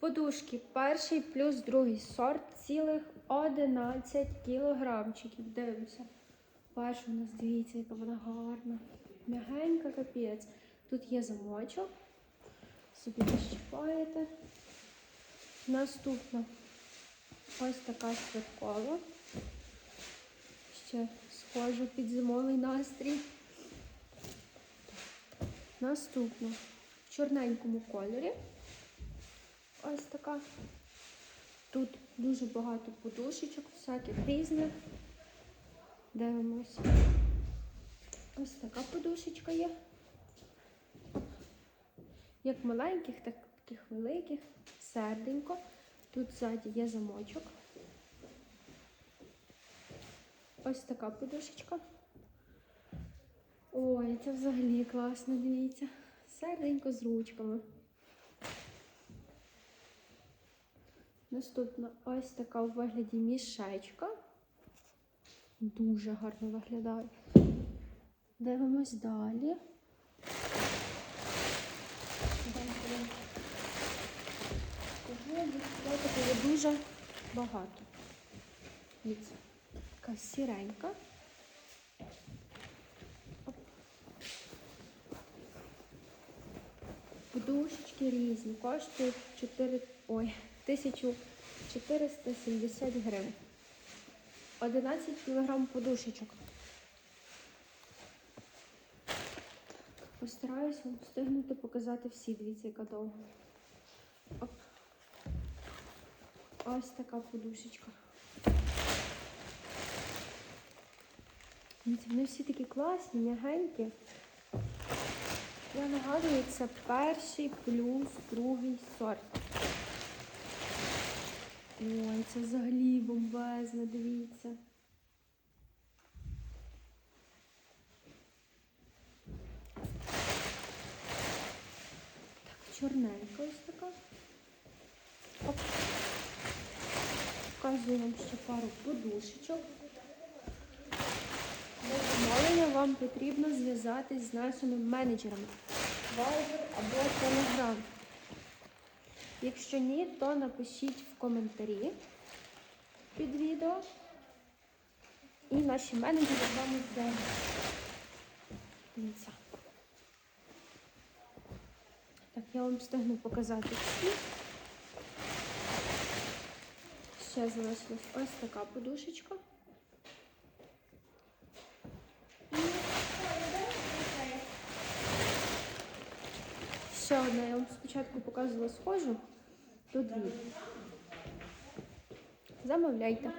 Подушки перший плюс другий сорт цілих 11 кілограмчиків. Дивимося. Перша у нас дивіться, яка вона гарна. Мягенька капець. Тут є замочок. Собі защіпаєте. Наступна ось така святкова. Ще схожа під зимовий настрій. Наступна в чорненькому кольорі. Ось така. Тут дуже багато подушечок, всяких різних. Дивимось. Ось така подушечка є. Як маленьких, так таких великих. Серденько. Тут ззаді є замочок. Ось така подушечка. Ой, це взагалі класно, дивіться. Серденько з ручками. Наступна ось така у вигляді мішечка. Дуже гарно виглядає. Дивимось далі. Такого дуже багато. Дивіться, така сіренька. Подушечки різні, коштують 4, ой, 1470 гривень. 11 кг подушечок. Постараюсь вам встигнути показати всі. Дивіться, яка довга. Ось така подушечка. Вони всі такі класні, м'ягенькі. Я нагадую, це перший плюс другий сорт. Ой, це взагалі бомбезно, дивіться. Так, чорненька ось така. Оп. Показую вам ще пару подушечок. Замовлення вам потрібно зв'язатись з нашими менеджерами. Viber або Telegram. Якщо ні, то напишіть в коментарі під відео. І наші менеджери з вами зв'яжуться. Дивіться. Так, я вам встигну показати всі. Ще залишилась ось така подушечка. Ще одна, я вам спочатку показувала схожу, тут дві. Замовляйте.